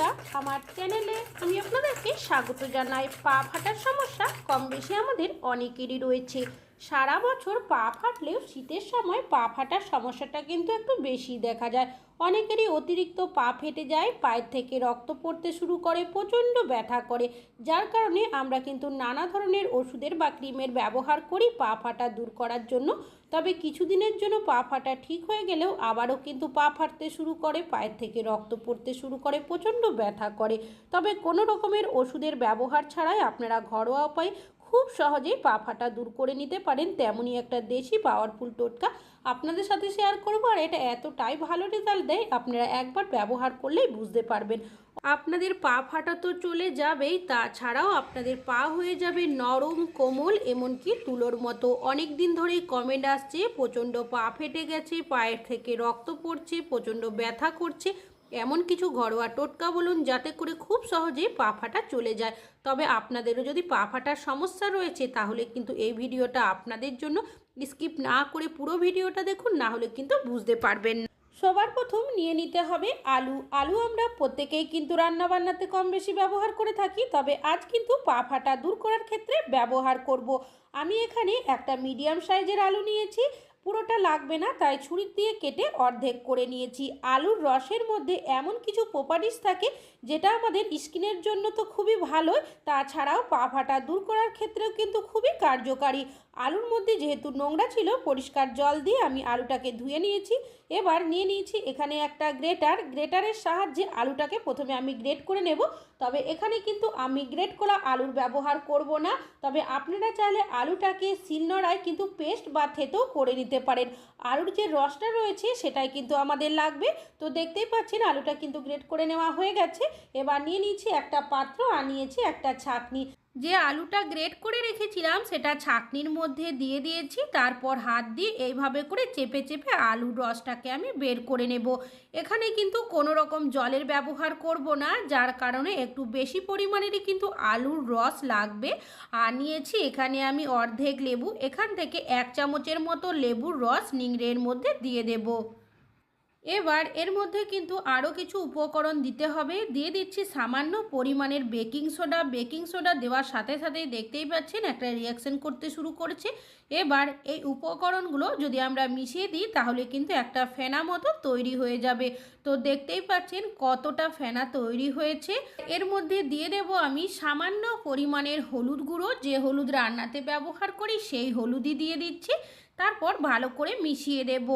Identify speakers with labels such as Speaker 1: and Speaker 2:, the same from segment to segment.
Speaker 1: বন্ধুরা, আমার চ্যানেলে আমি আপনাদেরকে স্বাগত জানাই। পা ফাটার সমস্যা, কম বেশি আমাদের অনেকেরই রয়েছে। সারা বছর পা ফাটলেও শীতের সময় পা ফাটার সমস্যাটা কিন্তু একটু বেশি দেখা যায়। অনেকেরই অতিরিক্ত পা ফেটে যায়, পায়ের থেকে রক্ত পড়তে শুরু করে, প্রচণ্ড ব্যথা করে। যার কারণে আমরা কিন্তু নানা ধরনের ওষুধের বা ক্রিমের ব্যবহার করি পা ফাটা দূর করার জন্য। তবে কিছুদিনের জন্য পা ফাটা ঠিক হয়ে গেলেও আবারও কিন্তু পা ফাটতে শুরু করে, পায়ের থেকে রক্ত পড়তে শুরু করে, প্রচণ্ড ব্যথা করে। তবে কোনো রকমের ওষুধের ব্যবহার ছাড়াই আপনারা ঘরোয়া উপায় খুব সহজেই পা ফাটা দূর করে নিতে পারেন। তেমনই একটা দেশি পাওয়ারফুল টোটকা আপনাদের সাথে শেয়ার করব। আর এটা এতটাই ভালো রেজাল্ট দেয়, আপনারা একবার ব্যবহার করলেই বুঝতে পারবেন। আপনাদের পা ফাটা তো চলে যাবেই, তাছাড়াও আপনাদের পা হয়ে যাবে নরম, কোমল, এমনকি তুলোর মতো। অনেক দিন ধরেই কমেন্ট আসছে, প্রচণ্ড পা ফেটে গেছে, পায়ের থেকে রক্ত পড়ছে, প্রচণ্ড ব্যথা করছে। এমন কিছু ঘরোয়া টোটকা বলুন, যাতে করে খুব সহজেই পা ফাটা চলে যায়। তবে আপনাদেরও যদি পা ফাটার সমস্যা রয়েছে, তাহলে কিন্তু এই ভিডিওটা আপনাদের জন্য স্কিপ না করে পুরো ভিডিওটা দেখুন, না হলে কিন্তু বুঝতে পারবেন না। সবার প্রথম নিয়ে নিতে হবে আলু। আলু আমরা প্রত্যেকেই কিন্তু রান্নাবান্নাতে কম বেশি ব্যবহার করে থাকি, তবে আজ কিন্তু পা ফাটা দূর করার ক্ষেত্রে ব্যবহার করব। আমি এখানে একটা মিডিয়াম সাইজের আলু নিয়েছি। পুরোটা লাগবে না, তাই ছুরি দিয়ে কেটে অর্ধেক করে নিয়েছি। আলুর রসের মধ্যে এমন কিছু প্রপার্টিস থাকে যেটা আমাদের স্কিনের জন্য তো খুবই ভালো, তাছাড়াও পা ফাটা দূর করার ক্ষেত্রেও কিন্তু খুবই কার্যকারী। আলুর মধ্যে যেহেতু নোংরা ছিল, পরিষ্কার জল দিয়ে আমি আলুটাকে ধুয়ে নিয়েছি। এবার নিয়ে নিয়েছি এখানে একটা গ্রেটার। গ্রেটারের সাহায্যে আলুটাকে প্রথমে আমি গ্রেট করে নেব। তবে এখানে কিন্তু আমি গ্রেট করা আলুর ব্যবহার করব না। তবে আপনারা চাইলে আলুটাকে শিলনোড়ায় কিন্তু পেস্ট বা থেতেও করে নিতে পারেন। আলুর যে রসটা রয়েছে সেটাই কিন্তু আমাদের লাগবে। তো দেখতেই পাচ্ছেন, আলুটা কিন্তু গ্রেট করে নেওয়া হয়ে গেছে। এবার নিয়ে নিয়েছি একটা পাত্র আর নিয়েছি একটা ছাঁকনি। যে আলুটা গ্রেট করে রেখেছিলাম, সেটা ছাকনির মধ্যে দিয়ে দিয়েছি, তারপর হাত দিয়ে এইভাবে করে চেপে চেপে আলুর রসটাকে আমি বের করে নেব। এখানে কিন্তু কোনো রকম জলের ব্যবহার করব না, যার কারণে একটু বেশি পরিমাণেরই কিন্তু আলুর রস লাগবে। আর নিয়েছি এখানে আমি অর্ধেক লেবু, এখান থেকে এক চামচের মতো লেবুর রস নিংড়ের মধ্যে দিয়ে দেবো। এবার এর মধ্যে কিন্তু আরও কিছু উপকরণ দিতে হবে। দিয়ে দিচ্ছি সামান্য পরিমাণের বেকিং সোডা। বেকিং সোডা দেওয়ার সাথে সাথেই দেখতেই পাচ্ছেন একটা রিয়াকশন করতে শুরু করেছে। এবার এই উপকরণগুলো যদি আমরা মিশিয়ে দিই, তাহলে কিন্তু একটা ফেনা মতো তৈরি হয়ে যাবে। তো দেখতেই পাচ্ছেন কতটা ফেনা তৈরি হয়েছে। এর মধ্যে দিয়ে দেব আমি সামান্য পরিমাণের হলুদ গুঁড়ো। যে হলুদ রান্নাতে ব্যবহার করি, সেই হলুদই দিয়ে দিচ্ছি। তারপর ভালো করে মিশিয়ে দেব।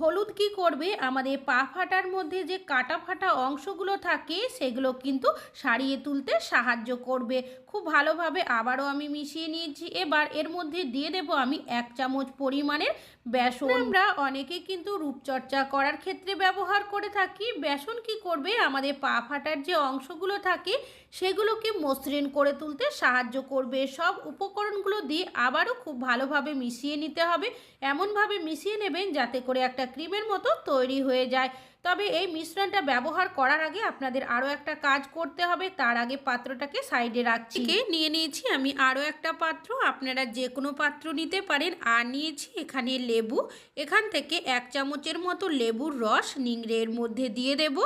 Speaker 1: হলুদ কি করবে? আমাদের পা ফাটার মধ্যে যে কাটা ফাটা অংশগুলো থাকে, সেগুলো কিন্তু সারিয়ে তুলতে সাহায্য করবে। খুব ভালোভাবে আবারও আমি মিশিয়ে নিয়েছি। এবার এর মধ্যে দিয়ে দেব আমি এক চামচ পরিমাণের বেসন। আমরা অনেকে কিন্তু রূপচর্চা করার ক্ষেত্রে ব্যবহার করে থাকি। বেসন কি করবে? আমাদের পা ফাটার যে অংশগুলো থাকে, সেগুলোকে মসৃণ করে তুলতে সাহায্য করবে। সব উপকরণগুলো দিয়ে আবারও খুব ভালোভাবে মিশিয়ে নিতে হবে। এমনভাবে মিশিয়ে নেবেন যাতে করে একটা ক্রিমের মতো তৈরি হয়ে যায়। তবে এই মিশ্রণটা ব্যবহার করার আগে আপনাদের আরও একটা কাজ করতে হবে। তার আগে পাত্রটাকে সাইডে রাখছি। নিয়ে নিয়েছি আমি আরও একটা পাত্র। আপনারা যে কোনো পাত্র নিতে পারেন। আর নিয়েছি এখানে লেবু। এখান থেকে এক চামচের মতো লেবুর রস নিংড়ের মধ্যে দিয়ে দেব।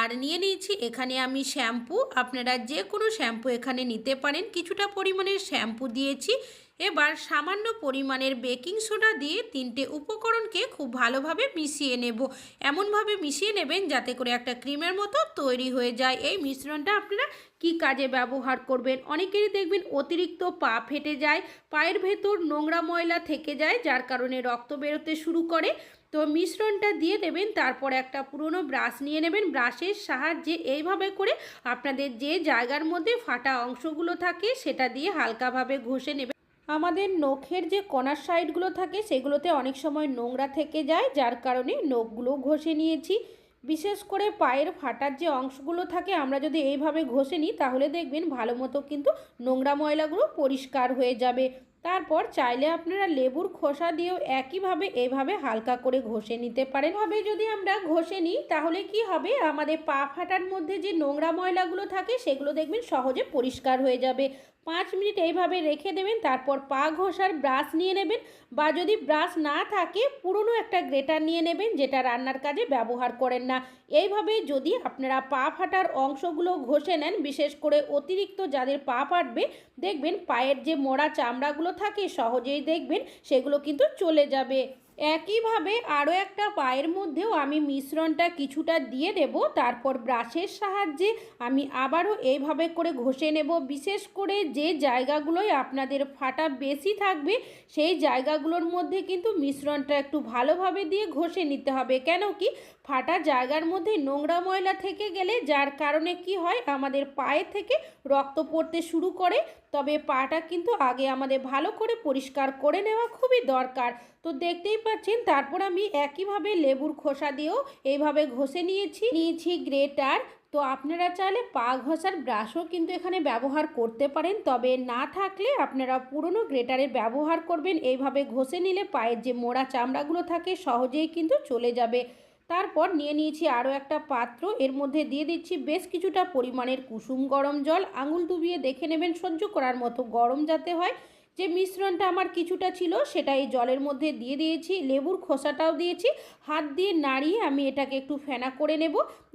Speaker 1: আর নিয়ে নিয়েছি এখানে আমি শ্যাম্পু। আপনারা যে কোনো শ্যাম্পু এখানে নিতে পারেন। কিছুটা পরিমাণের শ্যাম্পু দিয়েছি। এবার সামান্য পরিমাণের বেকিং সোডা দিয়ে তিনটে উপকরণকে খুব ভালোভাবে মিশিয়ে নেব। এমনভাবে মিশিয়ে নেবেন যাতে করে একটা ক্রিমের মতো তৈরি হয়ে যায়। এই মিশ্রণটা আপনারা কি কাজে ব্যবহার করবেন? অনেকেরই দেখবেন অতিরিক্ত পা ফেটে যায়, পায়ের ভেতর নোংরা ময়লা থেকে যায়, যার কারণে রক্ত বেরোতে শুরু করে। তো মিশ্রণটা দিয়ে দেবেন তারপর একটা পুরনো ব্রাশ নিয়ে নেবেন। ব্রাশের সাহায্যে এইভাবে করে আপনাদের যে জায়গার মধ্যে ফাটা অংশগুলো থাকে, সেটা দিয়ে হালকাভাবে ঘষে নেবেন। আমাদের নখের যে কণার সাইডগুলো থাকে, সেগুলোতে অনেক সময় নোংরা থেকে যায়, যার কারণে নখগুলো ঘষে নিয়েছি। বিশেষ করে পায়ের ফাটার যে অংশগুলো থাকে, আমরা যদি এইভাবে ঘষে নিই, তাহলে দেখবেন ভালো মতো কিন্তু নোংরা ময়লাগুলো পরিষ্কার হয়ে যাবে। তারপর চাইলে আপনারা লেবুর খোসা দিয়েও একইভাবে এভাবে হালকা করে ঘষে নিতে পারেন। ভাবে যদি আমরা ঘষে নিই, তাহলে কি হবে? আমাদের পা ফাটার মধ্যে যে নোংরা ময়লাগুলো থাকে, সেগুলো দেখবেন সহজে পরিষ্কার হয়ে যাবে। পাঁচ মিনিট এইভাবে রেখে দেবেন, তারপর পা ঘষার ব্রাশ নিয়ে নেবেন বা যদি ব্রাশ না থাকে, পুরনো একটা গ্রেটার নিয়ে নেবেন যেটা রান্নার কাজে ব্যবহার করেন না। এইভাবে যদি আপনারা পা ফাটার অংশগুলো ঘষে নেন, বিশেষ করে অতিরিক্ত যাদের পা ফাটবে, দেখবেন পায়ের যে মোড়া চামড়াগুলো থাকে, সহজেই দেখবেন সেগুলো কিন্তু চলে যাবে। একইভাবে আরও একটা পায়ের মধ্যেও আমি মিশ্রণটা কিছুটা দিয়ে দেব, তারপর ব্রাশের সাহায্যে আমি আবারও এইভাবে করে ঘষে নেব। বিশেষ করে যে জায়গাগুলোয় আপনাদের ফাটা বেশি থাকবে, সেই জায়গাগুলোর মধ্যে কিন্তু মিশ্রণটা একটু ভালোভাবে দিয়ে ঘষে নিতে হবে। কেন কি ফাটা জায়গার মধ্যে নোংরা ময়লা থেকে গেলে, যার কারণে কি হয়, আমাদের পায়ে থেকে রক্ত পড়তে শুরু করে। তবে পাটা কিন্তু আগে আমাদের ভালো করে পরিষ্কার করে নেওয়া খুবই দরকার। তো দেখতেই পাচ্ছেন, তারপর আমি একইভাবে লেবুর খোসা দিয়েও এইভাবে ঘষে নিয়েছি। নিয়েছি গ্রেটার। তো আপনারা চাইলে পা ঘষার ব্রাশও কিন্তু এখানে ব্যবহার করতে পারেন। তবে না থাকলে আপনারা পুরনো গ্রেটারের ব্যবহার করবেন। এইভাবে ঘষে নিলে পায়ের যে মোড়া চামড়াগুলো থাকে, সহজেই কিন্তু চলে যাবে। তারপর নিয়ে নিয়েছি আরও একটা পাত্র। এর মধ্যে দিয়ে দিচ্ছি বেশ কিছুটা পরিমাণের কুসুম গরম জল। আঙুল ডুবিয়ে দেখে নেবেন সহ্য করার মতো গরম যাতে হয়। যে মিশ্রণটা আমার কিছুটা ছিল, সেটা এই জলের মধ্যে দিয়ে দিয়েছি, লেবুর খোসাটাও দিয়েছি, হাত দিয়ে নাড়িয়ে আমি এটাকে একটু ফেনা করে নেব।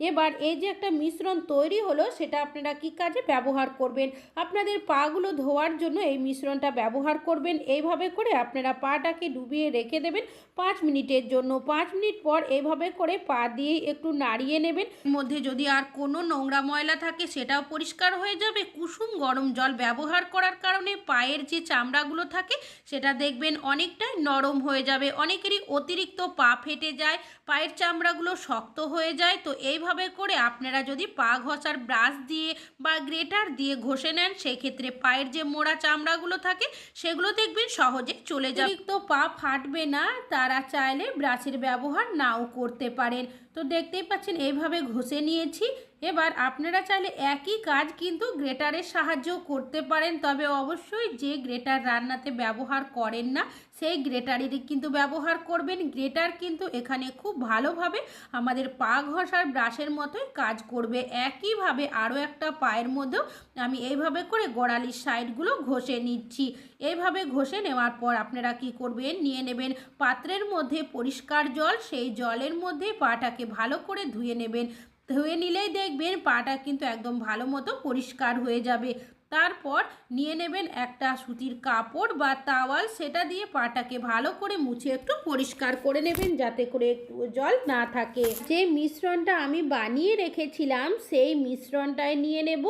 Speaker 1: এবার এই যে একটা মিশ্রণ তৈরি হলো, সেটা আপনারা কি কাজে ব্যবহার করবেন? আপনাদের পাগুলো ধোয়ার জন্য এই মিশ্রণটা ব্যবহার করবেন। এইভাবে করে আপনারা পাটাকে ডুবিয়ে রেখে দেবেন পাঁচ মিনিটের জন্য। পাঁচ মিনিট পর এইভাবে করে পা দিয়ে একটু নাড়িয়ে নেবেন। মধ্যে যদি আর কোনো নোংরা ময়লা থাকে, সেটাও পরিষ্কার হয়ে যাবে। কুসুম গরম জল ব্যবহার করার কারণে পায়ের যে চামড়াগুলো থাকে, সেটা দেখবেন অনেকটাই নরম হয়ে যাবে, অনেকেরই অতিরিক্ত পা ফেটে যায়, পায়ের চামড়াগুলো শক্ত হয়ে যায়। তো এইভাবে করে আপনারা যদি পা ঘষার ব্রাশ দিয়ে বা গ্রেটার দিয়ে ঘষে নেন, সেক্ষেত্রে পায়ের যে মোড়া চামড়াগুলো থাকে, সেগুলো দেখবেন সহজে চলে যাবে। অতিরিক্ত পা ফাটবে না, তারা চাইলে ব্রাশের ব্যবহার নাও করতে পারেন। তো দেখতেই পাচ্ছেন, এইভাবে ঘষে নিয়েছি। এবার আপনারা চাইলে একই কাজ কিন্তু গ্রেটারের সাহায্যেও করতে পারেন, তবে অবশ্যই যে গ্রেটার রান্নাতে ব্যবহার করেন না, সেই গ্রেটারেরই কিন্তু ব্যবহার করবেন। গ্রেটার কিন্তু এখানে খুব ভালোভাবে আমাদের পা ঘষার ব্রাশের মতোই কাজ করবে। একইভাবে আরও একটা পায়ের মধ্যেও আমি এইভাবে করে গোড়ালির সাইডগুলো ঘষে নিচ্ছি। এইভাবে ঘষে নেওয়ার পর আপনারা কি করবেন? নিয়ে নেবেন পাত্রের মধ্যে পরিষ্কার জল, সেই জলের মধ্যে পাটাকে ভালো করে ধুয়ে নেবেন। ধুয়ে নিলেই দেখবেন পাটা কিন্তু একদম ভালো মতো পরিষ্কার হয়ে যাবে। তারপর নিয়ে নেবেন একটা সুতির কাপড় বা তাওয়াল, সেটা দিয়ে পাটাকে ভালো করে মুছে একটু পরিষ্কার করে নেবেন যাতে করে একটু জল না থাকে। যে মিশ্রণটা আমি বানিয়ে রেখেছিলাম, সেই মিশ্রণটায় নিয়ে নেব।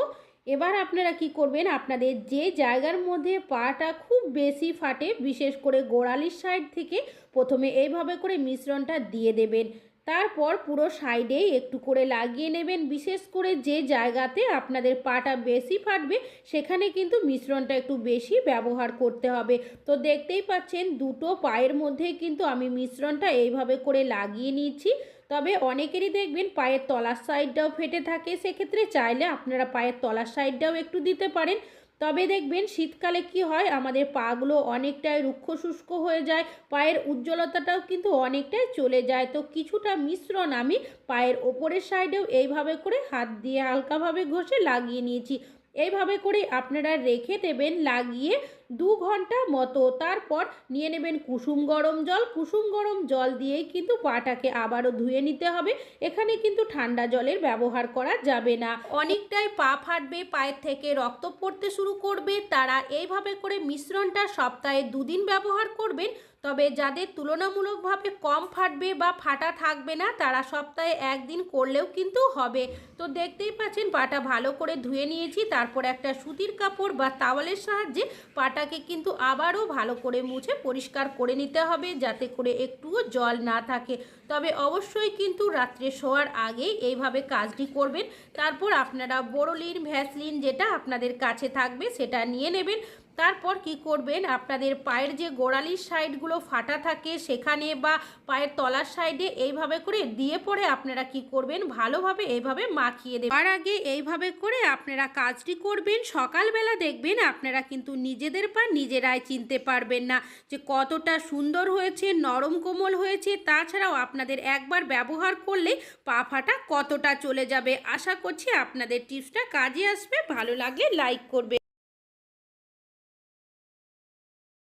Speaker 1: এবার আপনারা কি করবেন, আপনাদের যে জায়গার মধ্যে পাটা খুব বেশি ফাটে, বিশেষ করে গোড়ালির সাইড থেকে প্রথমে এইভাবে করে মিশ্রণটা দিয়ে দেবেন। তারপর পুরো সাইডেই একটু করে লাগিয়ে নেবেন। বিশেষ করে যে জায়গাতে আপনাদের পাটা বেশি ফাটবে, সেখানে কিন্তু মিশ্রণটা একটু বেশি ব্যবহার করতে হবে। তো দেখতেই পাচ্ছেন, দুটো পায়ের মধ্যে কিন্তু আমি মিশ্রণটা এইভাবে করে লাগিয়ে নিয়েছি। তবে অনেকেরই দেখবেন পায়ের তলার সাইডটাও ফেটে থাকে। সেক্ষেত্রে চাইলে আপনারা পায়ের তলার সাইডটাও একটু দিতে পারেন। তবে দেখবেন শীতকালে কি হয়, আমাদের পাগুলো অনেকটাই রুক্ষ শুষ্ক হয়ে যায়, পায়ের উজ্জ্বলতাটাও কিন্তু অনেকটাই চলে যায়। তো কিছুটা মিশ্রণ আমি পায়ের ওপরের সাইডেও এইভাবে করে হাত দিয়ে হালকাভাবে ঘষে লাগিয়ে নিয়েছি। এইভাবে করে আপনারা রেখে দেবেন, লাগিয়ে দু ঘণ্টা মতো। তারপর নিয়ে নেবেন কুসুম গরম জল। কুসুম গরম জল দিয়েই কিন্তু পাটাকে আবারও ধুয়ে নিতে হবে। এখানে কিন্তু ঠান্ডা জলের ব্যবহার করা যাবে না। অনেকটাই পা ফাটবে, পায়ের থেকে রক্ত পড়তে শুরু করবে। তারা এইভাবে করে মিশ্রণটা সপ্তাহে দুদিন ব্যবহার করবেন। তবে যাদের তুলনামূলকভাবে কম ফাটবে বা ফাটা থাকবে না, তারা সপ্তাহে একদিন করলেও কিন্তু হবে। তো দেখতেই পাচ্ছেন, পাটা ভালো করে ধুয়ে নিয়েছি, তারপর একটা সুতির কাপড় বা তাওয়ালের সাহায্যে পাটাকে কিন্তু আবারও ভালো করে মুছে পরিষ্কার করে নিতে হবে, যাতে করে একটুও জল না থাকে। তবে অবশ্যই কিন্তু রাত্রে শোয়ার আগেই এইভাবে কাজটি করবেন। তারপর আপনারা বোরোলিন, ভ্যাসলিন যেটা আপনাদের কাছে থাকবে সেটা নিয়ে নেবেন। তারপর কি করবেন? আপনাদের পায়ের যে গোড়ালির সাইডগুলো ফাটা থাকে সেখানে বা পায়ের তলার সাইডে এইভাবে করে দিয়ে পরে আপনারা কি করবেন? ভালোভাবে এইভাবে মাখিয়ে দেবেন। আর আগে এইভাবে করে আপনারা কাজটি করবেন। সকালবেলা দেখবেন আপনারা কিন্তু নিজেদের পা নিজেরাই চিনতে পারবেন না যে কতটা সুন্দর হয়েছে, নরম কোমল হয়েছে। তাছাড়াও আপনাদের একবার ব্যবহার করলে পা ফাটা কতটা চলে যাবে? আশা করছি আপনাদের টিপসটা কাজে আসবে। ভালো লাগলে লাইক করবে।